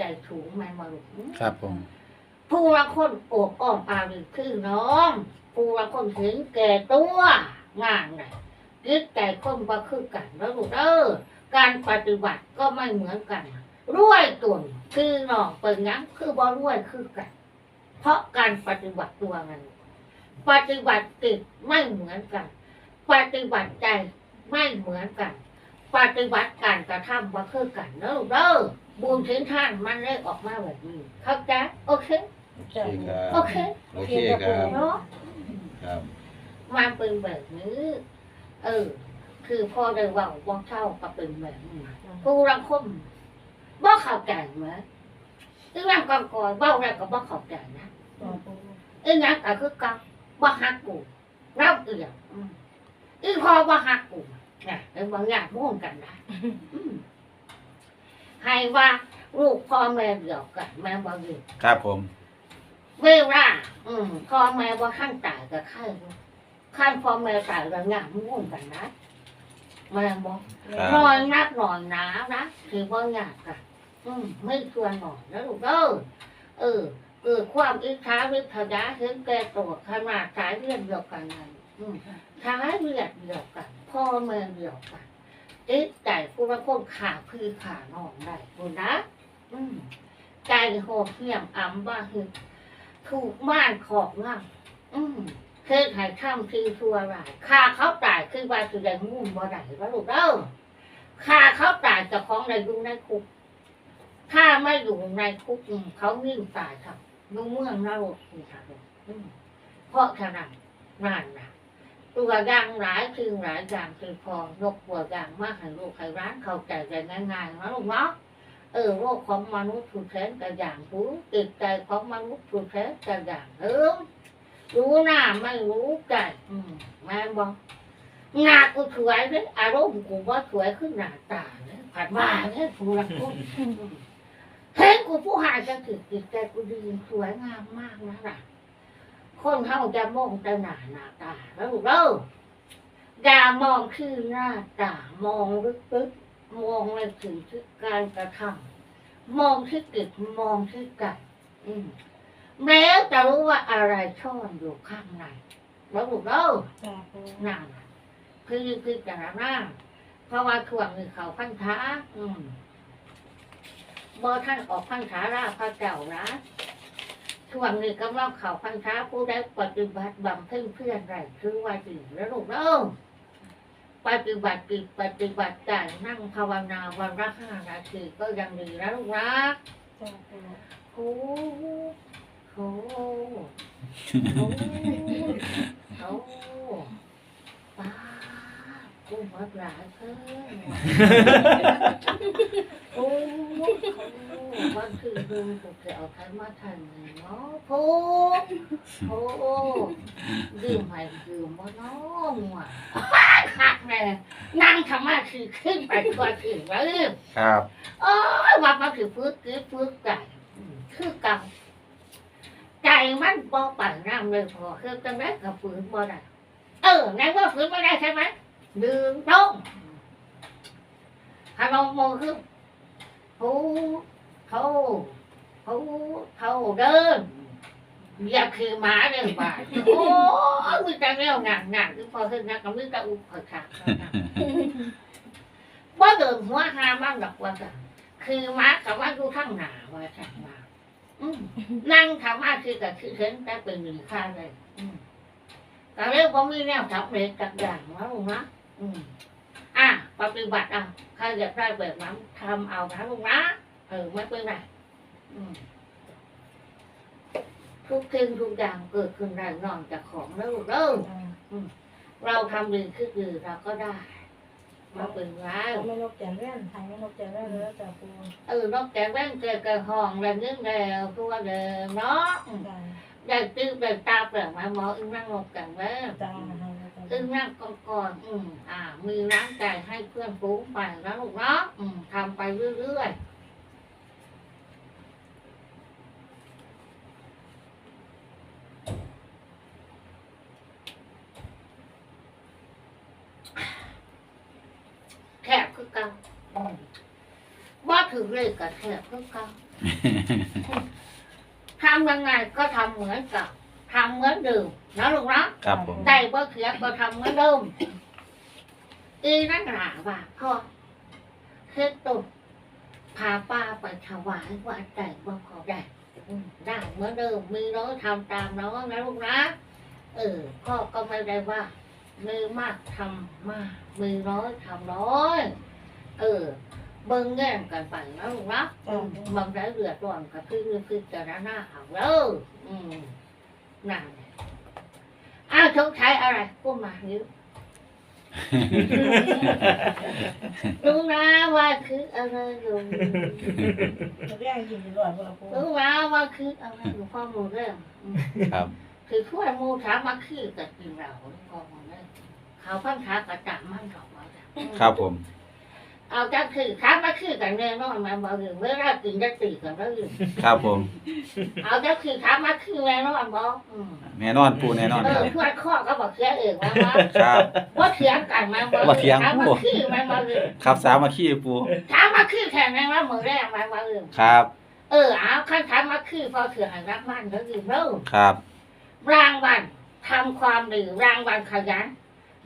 ใจสูงแม่มาลูกครับผมผู้รังคนโอบอ้อมอารีคือน้องผู้รังคนถึงแก่ตัวงานไหนจิตใจคนบ่คือกันแล้วลูกเออการปฏิบัติก็ไม่เหมือนกันรวยตุนคือน้องเปิดงั้นคือบ่รวยคือกัน เพราะการปฏิบัติตัวนั้นปฏิบัติจิตไม่เหมือนกัน ปฏิบัติใจไม่เหมือนกัน ปฏิบัติการกระทำว่าคือกันเนอะลูกเด้อ บุญถึงท่านมันเลยออกมาแบบนี้เข้าใจโอเค โอเคครับโอเค โอเคครับเนาะครับมาเป็นแบบนี้ เออ คือพอได้เว่าว่าเช่าก็เป็นแบบนี้ผู้รังคมบ่เข้าใจเหมือนอีร่างก่อนก่อนเว่าแล้วก็บ่เข้าใจนะอีนั้นก็คือกับบ่ฮักกูเราเอียงอืมอีพอบ่ฮักกูเนี่ยเป็นบางอย่างม่วงกันนะอืม ให้ว่าลูกพ่อแม่เดียวกันแม่บ่อยู่ครับผมเวลาอืมพ่อแม่ว่าขั้นตายกับข้าขั้นพ่อแม่ตายกับงานม่วงกันนะแม่บอกครับนอนนักนอนหนานะคือว่างานกันอืมไม่ชวนนอนนะลูกเออเออเกิดความอิจฉาวิทยาเห็นแก่ตัวขนาดสายเลือดเดียวกันนั่นอืมสายเลือดเดียวกัน พ่อแม่เดียวกัน จิตใจผู้ละคนขาคือขานอนได้คุณนะอืมใจโหดเหี้ยมอ่ำว่าคือถูกม่านขอบง่ำอืมเคยหายข้ามคือทัวรายค่าเขาตายคือว่าคือได้มุ่นบ่ได้ว่าลูกเด้อค่าเขาตายจะของได้อยู่ในคุก ถ้าไม่อยู่ในคุกเขาวิ่งตายครับยุ่งเมืองนรกนี่ครับอืมเพราะขนาดนั่นนะ ตัวอย่างหลายคือหลายอย่างคือพอยกตัวอย่างมากให้ลูกให้ร้านเข้าใจได้ง่ายๆนะลูกเนาะเออโลกของมนุษย์ถูกแทนกับอย่างรู้จิตใจของมนุษย์ถูกแทนกับอย่างเออรู้หน้าไม่รู้ใจอืมแม่บอกหน้ากูสวยเลยอารมณ์กูว่าสวยขึ้นหน้าตาเนี่ยผัดวาเนี่ยกูรักกูเห็นกูผู้หายจะถือจิตใจกูดีสวยงามมากนะน่ะ คนเขาจะมองแต่หน้าหน้าตาแล้วลูกเด้ออย่ามองคือหน้าตามองลึกๆมองในสิ่งที่การกระทำมองที่กิจมองที่กัดอืมแล้วจะรู้ว่าอะไรซ่อนอยู่ข้างในแล้วถูกเล่านั่นคือคือจะรับหน้าเพราะว่าช่วงนี้เขาพันธาอืมบอท่านออกพันธาราพระเจ้านะ ช่วงนี้กำลังเขาพันธาผู้ได้ปฏิบัติบำเพ็ญเพื่อนไรคือว่าจริงแล้วถูกเล่าปฏิบัติจิตปฏิบัติใจนั่งภาวนาวันละห้านาทีก็ยังดีแล้วลูกนะโอ้โหโอ้โหป้า กูหมดหลายเพิ่มโอ้โหวันคือดูถูกจะเอาใครมาทันเนาะโอ้โหดื่มไปดื่มว่าน้องว่ะหักแม่นั่งทำมาคือขึ้นไปตัวถึงแล้วครับโอ้ยว่ามาคือฟื้นคือฟื้นใจอืมคือก่าใจมันบ่ปั่นน้ำเลยพอคือจังไดกับฟื้นบ่ได้เออไหนว่าฟื้นไม่ได้ใช่ไหม ดึงตรงขนมโมคือผู้เขาเขาเขาเดินเหยียบคือหมาเลยบ่าโอ้ยมีแต่เรื่องงานงานคือพอขึ้นนะก็มีแต่อุปสรรคว่าเดินหัวหามั่งดอกว่าจ้ะคือม้ากับว่าดูข้างหน้าว่าจ้ะมาอืมนั่งทำมาคือกับคือเห็นแต่เป็นหนึ่งข้างเลยอืมแต่เรื่องผมมีแนวทับเล็กกับอย่างนะลุงนะ อืมอะปฏิบัติอะใครอยากได้แบบนั้นทำเอานะลุงนะเออไม่เป็นไรอืมทุกสิ่งทุกอย่างเกิดขึ้นได้นอกจากของแล้วลูกเด้อเราทำดีคือดีเราก็ได้มาเป็นไรไม่นกแก่แว่นไทยไม่นกแก่แว่นแล้วแต่ปู ừ nó kẻ bán kẻ kẻ hòn là những đều thua đều nó จ้า đây tiêu về ta về mà mở ưng năng một càng bé จ้า ưng năng con còn ừ à mi ráng cài hay khuyên phú phải đó lúc đó ừ thầm phải รื่อยรื่อยคือเก่าอืมว่าถึงเลขกับแทบคือเก่าทำยังไงก็ทำเหมือนเกับ ทำเหมือนเดิมนะลูกนะครับผมได้ว่าเขียนก็ทำเหมือนเดิมอีนั่นหนาว่าพ่อเฮ็ดตุกพาป้าไปถวายวัดได้ว่าขอได้อืมได้เหมือนเดิมมีน้อยทำตามน้องนะลูกนะ เออพ่อก็ไม่ได้ว่ามีมากทำมากมีน้อยทำน้อย เออ เบิ่งแง่งกันไปนะลูกนะอืมบางได้เดือดร้อนก็คือคือจะหน้าเอาแล้วอืม นั่นแหละอ้าวชงใช้อะไรพูดมานิ้วรู้นะว่าคืออะไรอยู่เรื่องยินดีด้วยพ่อปูรู้นะว่าคืออะไรอยู่พ่อมูเรื่องอืมครับ คือช่วยมูถามมาคือกับจริงเราพ่อมูเรื่องเขาพังขากระจับมันดอกมาจ้ะอืมครับผม เอาจังคือถามมาคือกันแน่นอนมาบอกอยู่เวลากินจะตีกันแล้วอยู่ครับผม เอาจังคือถามมาคือแน่นอนบอกอืมแน่นอนปูแน่นอนเอคอรับช่วยข้อก็บอกเสียเองว่าว่าครับว่าเถียงกันมาบอกว่าเถียงถามมาคือมาบอกอยู่ครับสามัคคีปูถามมาคือแค่ไหนว่ามือแรกมาบอกอยู่ครับ เออเอาขั้นถามมาคือพอเถื่อนรักมันแล้วอยู่เริ่มครับ รางวัลทำความดีรางวัลขยัน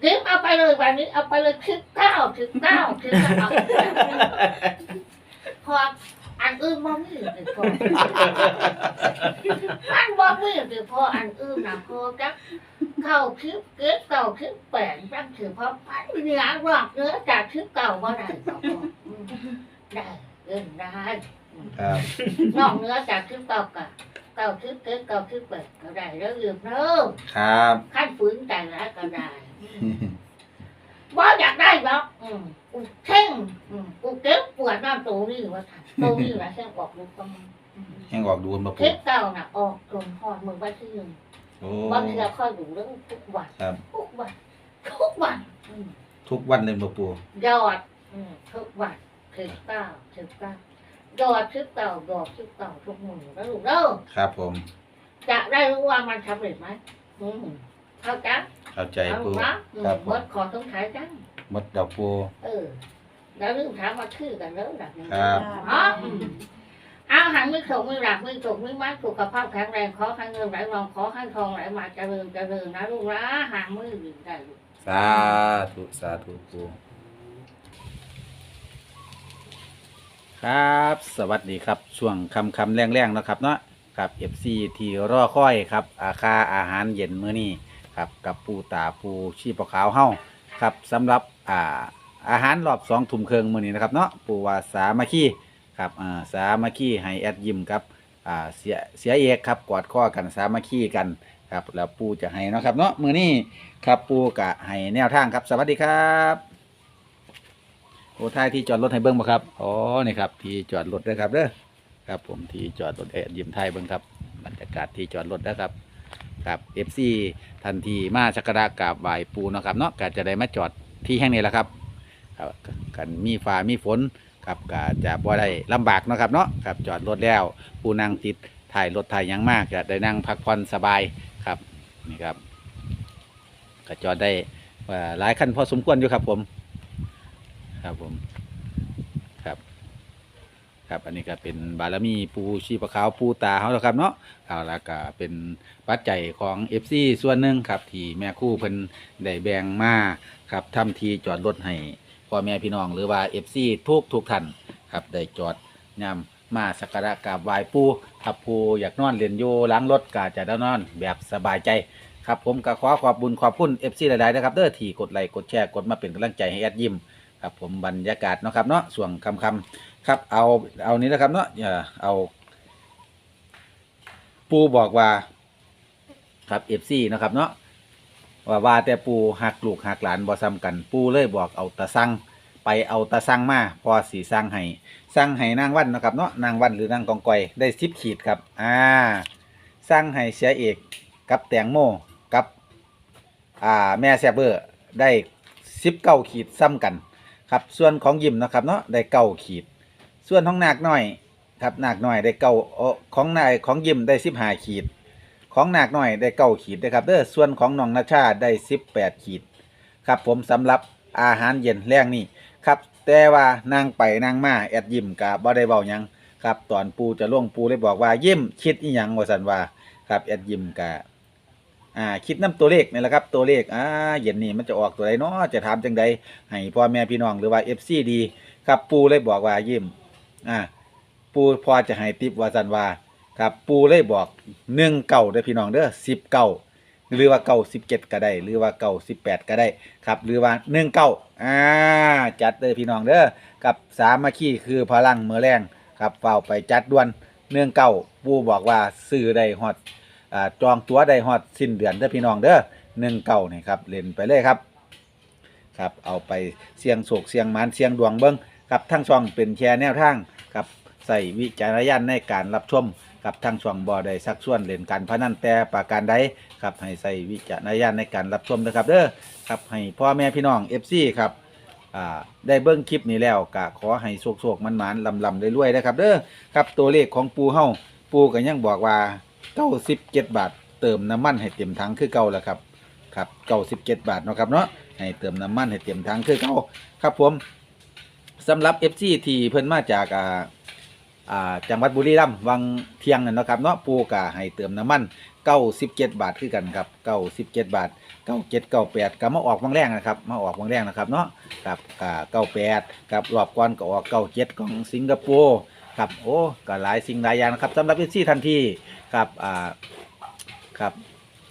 รีบเอาไปเลยวันนี้เอาไปเลยคิดเก้าคิดเก้าคิดเก้าพออันอื่นบ่มีเลยพอมันบ่มีเลยพออันอื่นนะพอจักเข้าคิดเก็บเก่าคิดแปดจังถือพอปันเนื้อรอกเนื้อจากคิดเก่าบ่ได้ก็พออืมได้เอิ้นได้ครับนอกเนื้อจากคิดเก่ากะเก่าคิดเก็บเก่าคิดแปดก็ได้แล้วลืมเริ่มครับขั้นฝืนใจร้ายก็ได้ ว่าอยากได้หรอกอืมกูเท่งอืมกูเก็บปวดน้ำตัวนี่ว่าท่านตัวนี่แหละแค่ออกลูกก็มันอืมแห้งออกดูนมาคปูลิปเก่าน่ะออกจนหอดมือวันที่หนึ่งโอ้วันที่เราค่อยดูเรื่องทุกวันครับ ทุกวันทุกวันอืมทุกวันเลยมาปูยอดอืมทุกวันคลิปเก้าคลิปเก้ายอดคลิปเก่ายอดคลิปเก่าทุกมือแล้วลูกเด้อครับผม จะได้รู้ว่ามันสำเร็จไหมอืม เข้าใจเข้าใจเอาปูละอืมครับผมเบิดขอสงสัยจัง หมดดอกปู เออ แล้วเรื่องถามมาชื่อกันแล้วหลักนี้ครับอ๋ออืมเอาหันไม่ถกไม่หลักไม่ตกไม่มัดสุขภาพแข็งแรงขอให้เงินไหลรองขอให้ทองไหลมาเจริญเจริญนะลูกนะหางมือดีได้ลูกสาธุสาธุปู ครับ สวัสดีครับ ช่วงคำคำแรงแรงๆเนาะครับเนาะกับ FC ที่รอค่อยครับอาคาอาหารเย็นมื้อนี้ ครับกับปูตาปูชีปะขาวเฮาครับสำหรับอ่าอาหารรอบสองทุ่มครึ่งมื้อนี้นะครับเนาะปูว่าสามัคคีครับอ่าสามัคคีให้แอดยิมครับอ่าเสียเสียเอกครับกอดข้อกันสามัคคีกันครับแล้วปูจะให้เนาะครับเนาะมื้อนี้ครับปูกะให้แนวทางครับ สวัสดีครับโอ้ท้ายที่จอดรถให้เบิ้งบ่ครับอ๋อนี่ครับที่จอดรถเด้อครับเด้อครับ ผมที่จอดรถแอดยิมไทยเบิ้งครับบรรยากาศที่จอดรถนะครับ ครับ FC ทันทีมาสักระกราบไหวปูเนาะครับเนาะก็จะได้มาจอดที่แห่งนี้แหละครับครับกันมีฟ้ามีฝนครับก็จะบ่ได้ลำบากเนาะครับเนาะครับจอดรถแล้วปูนั่งติดถ่ายรถถ่ายยังมากจะได้นั่งพักผ่อนสบายครับนี่ครับก็จอดได้หลายคันพอสมควรอยู่ครับผม ครับผม ครับอันนี้ก็เป็นบารมีปูชีพขาวปูตาเขาแล้วครับเนาะเอาแล้วก็เป็นปัจจัยของ FC ส่วนหนึ่งครับ ที่แม่คู่เพิ่นได้แบ่งมาครับทำทีจอดรถให้พ่อแม่พี่น้องหรือว่า FC ทุกทุกท่านครับได้จอดยามมาสักการะกราบไหว้ปูครับปูอยากนอนเรียนอยู่หล้างรถก็จะได้นอนแบบสบายใจครับผมก็ขอขอบบุญขอบคุณ FC หลายๆนะครับเด้อที่กดไลค์กดแชร์กดมาเป็นกำลังใจให้แอดยิมครับผมบรรยากาศเนาะครับเนาะส่วงคำคำ ครับเอาเอานี้นะครับเนาะอย่าเอา ปูบอกว่า ครับ FC นะครับ เนาะว่าว่าแต่ปูหักลูกหักหลานบ่ซ้ำกัน ปูเลยบอกเอาตะสั่งไปเอาตะสั่งมาพอสีสั่งให้สั่งให้นางวันนะครับเนาะนางวันหรือนางกองกอยได้สิบขีดครับ อ่าสั่งให้เสียเอกกับแตงโมกับอ่าแม่แซบเบอร์ได้สิบเก้าขีดซ้ำกัน ครับส่วนของยิมนะครับเนาะได้เก้าขีด ส่วนของหนาคน้อยครับหนาคน้อยได้เก้าของนายของยิมได้สิบห้าขีด ของหนาคน้อยได้เก้าขีดนะครับเด้อส่วนของน้องนาชาได้สิบแปดขีดครับผมสำหรับอาหารเย็นแรงนี่ครับแต่ว่านางไปนางมาแอดยิมกะบ่ได้เว้ายังครับตอนปูจะล่วงปูเลยบอกว่ายิ้มคิดอีหยังว่าซั่นว่าครับแอดยิมกะอ่าคิดนํตัวเลขนี่แหละครับตัวเลขอ่าเย็นนี้มันจะออกตัวใดเนาะจะถามจังใดให้พ่อแม่พี่น้องหรือว่า FC ดีครับปูเลยบอกว่ายิ้ม อ่าปูพอจะให้ติปว่าซั่นว่าครับ ปูเลยบอก1เก่าเด้อพี่น้องเด้อ10เก่าหรือว่าเก้าสิบเจ็ดก็ได้ หรือว่าเก้าสิบแปดก็ได้ครับ หรือว่าหนึ่งเก้าอ่าจัดเลยพี่น้องเด้อกับสามัคคีคือพลังเมื่อแรงครับเฝ้าไปจัดด่วนเนื่องเก้าปูบอกว่าซื้อได้ฮอดอ่าจองตั๋วได้ฮอดสิ้นเดือนเด้อพี่น้องเด้อหนึ่งเก้านี่ครับเล่นไปเลยครับครับเอาไปเสียงโศกเสียงหมานเสียงดวงเบิ้งครับทั้งช่องเป็นแชร์แนวทาง ใส่วิจารณญาณในการรับชมกับทั้งช่องบอได้สักส่วนเล่นการพนันแต่ประการใดครับให้ใส่วิจารณญาณในการรับชมนะครับเด้อครับให้พ่อแม่พี่น้อง FC ครับอ่าได้เบิ้งคลิปนี้แล้วก็ขอให้โชคๆมันๆลำๆรวยๆนะครับเด้อครับตัวเลขของปูเฮาปูก็ยังบอกว่า97บเจ็ดบาท เติมน้ำมันให้เต็มถังคือเก่าแล้วครับครับเก้าสิบเจ็ดบาทเนาะครับเนาะให้เติมน้ำมันให้เต็มถังคือเก่าครับผมสำหรับ FC ที่เพิ่นมาจากอ่า อ่าจังหวัดบุรีรัมย์วังเทียงนั่นเนาะครับเนาะปูกะให้เติมน้ำมันเก้าสิบเจ็ดบาทคือกันครับเก้าสิบเจ็ดบาทเก้าเจ็ดเก้าแปดก็มาออกวังแรงนะครับมาออกวังแรงนะครับเนาะครับกะเก้าแปดกับรอบก่อนก็ออกเก้าเจ็ดของสิงคโปร์ครับโอ้ก็หลายสิ่งหลายอย่างนะครับสำหรับที่ทันทีครับอ่าครับ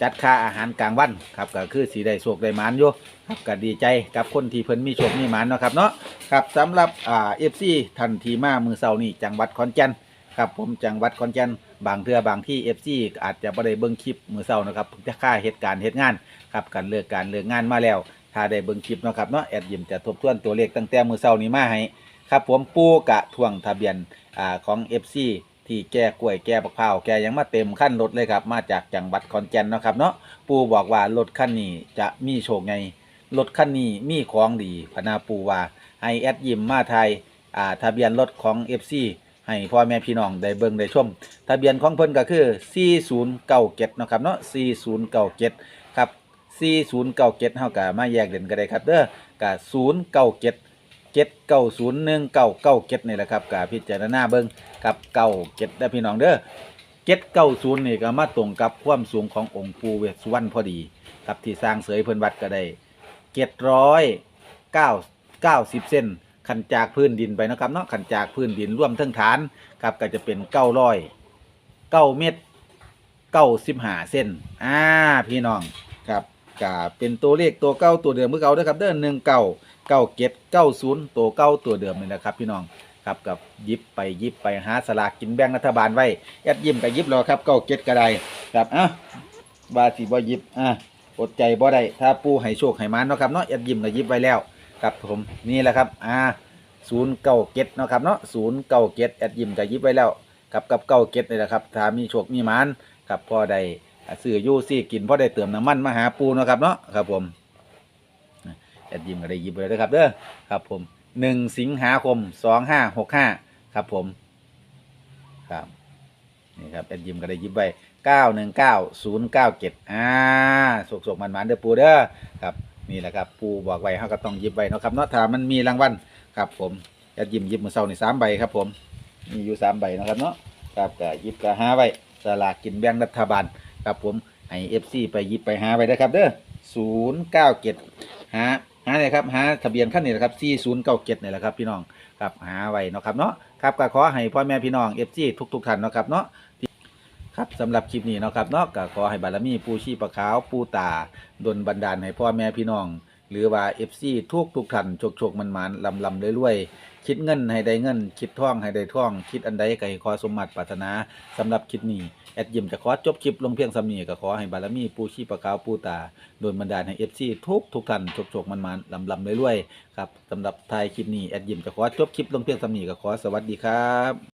จัดค่าอาหารกลางวันครับก็คือสีได้โชคได้หมานอยู่ครับก็ดีใจกับคนที่เพิ่นมีโชคมีหมานเนาะครับเนาะครับสำหรับอ่า FC ทันทีมามือเสาร์นี้จังหวัดขอนแก่นครับผมจังหวัดขอนแก่นบางเทื่อบางที่ FC อาจจะบ่ได้เบิ่งคลิปมือเสาร์นะครับจะค่าเหตุการณ์เหตุงานครับการเลิกการเลิกงานมาแล้ว ถ้าได้เบิ่งคลิปเนาะครับเนาะแอดยิมจะทบทวนตัวเลขตั้งแต่มือเสาร์นี้มาให้ครับผมปูกะทวงทะเบียนอ่าของ FC ที่แก้กล้วยแก้บักพร้าวแกยังมาเต็มขั้นรถเลยครับ มาจากจังหวัดขอนแก่นเนาะครับเนาะปูบอกว่ารถคันนี้จะมีโชคไงรถคันนี้มีของดีพนาปูว่าให้แอดยิมมาไทยอ่าทะเบียนรถของ FC ให้พ่อแม่พี่น้องได้เบิ่งได้ชม ทะเบียนของเพิ่นก็คือ 4097เนาะครับเนาะ4097 ครับ 4097เฮาก็มาแยกเด่นก็ได้ครับเด้อก็097 7901997นี่แหละครับก็พิจารณาเบิ่งกับ97เด้อพี่น้องเด้อเจ็ดเก้าศูนย์นี่ก็มาตรงกับความสูงขององค์ปูเวสสุวรรณพอดี ครับที่สร้างเสยเพิ่นวัดก็ได้เจ็ดร้อยเก้าเก้าสิบเส้นขันจากพื้นดินไปนะครับเนาะขันจากพื้นดินร่วมทั้งฐานครับก็จะเป็นเก้าร้อยเก้าเมตรเก้าสิบห้าเส้นอ่าพี่น้องครับก็เป็นตัวเลขตัวเก้าตัวเดิมเมื่อเก่าด้อครับเด้อหนึ่งเก้า เก้าเจ็ดเก้าศูนย์ตัวเก้าตัวเดิมนี่นะครับ พี่น้องครับกับยิบไปยิบไปหาสลากกินแบ่งรัฐบาลไว้แอดยิมกับยิบแล้วครับเก้าเก็ดกระไดครับอะบาสิบ่หยิบอะอดใจบ่ได้ถ้าปูให้โชคให้มานเนาะครับเนาะแอดยิมกับยิบไว้แล้วครับผมนี่แหละครับอ่าศูนย์เก้าเก็ดเนาะครับเนาะศูนย์เก้าเก็ดแอดยิมกับยิบไว้แล้วกับกับเก้าเก็ดนี่แหละครับถ้ามีโชคมีมานครับพอได้ซื้อยู่ซี่กินพอได้เติมน้ำมันมาหาปูเนาะครับเนาะครับผม ดยิมก็ได้ยิบไว้แล้วครับเด้อครับผมหนึ่งสิงหาคมสองห้าหกห้าครับผมครับนี่ครับแอดยิมก็ได้ยิบไว้เก้าหนึ่งเก้าศูนย์เก้าเจ็ดอ่าสกสกมันมันเด้อปูเด้อครับนี่แหละครับปูบอกไว้เขาก็ต้องยิบไว้เนาะครับเนาะถ้ามันมีรางวัลครับผมแอดยิมยิบมือเศร้าในสามใบครับผมมีอยู่สามใบนะครับเนาะครับก็ยิบก็หาไว้สลากกินแบ่งรัฐบาลครับผมให้เอฟซีไปยิบไปหาไว้นะครับเด้อศูนย์เก้าเจ็ดหา หาเลยครับหาทะเบียนขั้นนี้แหละครับ4097นี่แหละครับพี่น้องครับหาไว้เนาะครับเนาะครับก็ขอให้พ่อแม่พี่น้อง FC ทุกทุกๆท่านเนาะครับเนาะครับสำหรับคลิปนี้เนาะครับเนาะก็ขอให้บารมีปูชีปะขาวปูตาดลบันดาลให้พ่อแม่พี่น้อง หรือว่า FC ทุกทุกๆท่านโชคโชคมันมันลำลำเรื่อยๆ คิดเงินให้ได้เงิน คิดท่องให้ได้ท่อง คิดอันใดก็ให้ขอสมบัติปรารถนาสำหรับคลิปนี้แอดยิมจะขอจบคลิปลงเพียงสำนีก็ขอให้บารมีปูชีปะกาวปูตา โดนบันดาลให้เอฟซีทุกทุกท่านโชคโชคมันมันลำลำรวยๆครับสำหรับทายคลิปนี้แอดยิมจะขอจบคลิปลงเพียงสำนีก็ขอสวัสดีครับ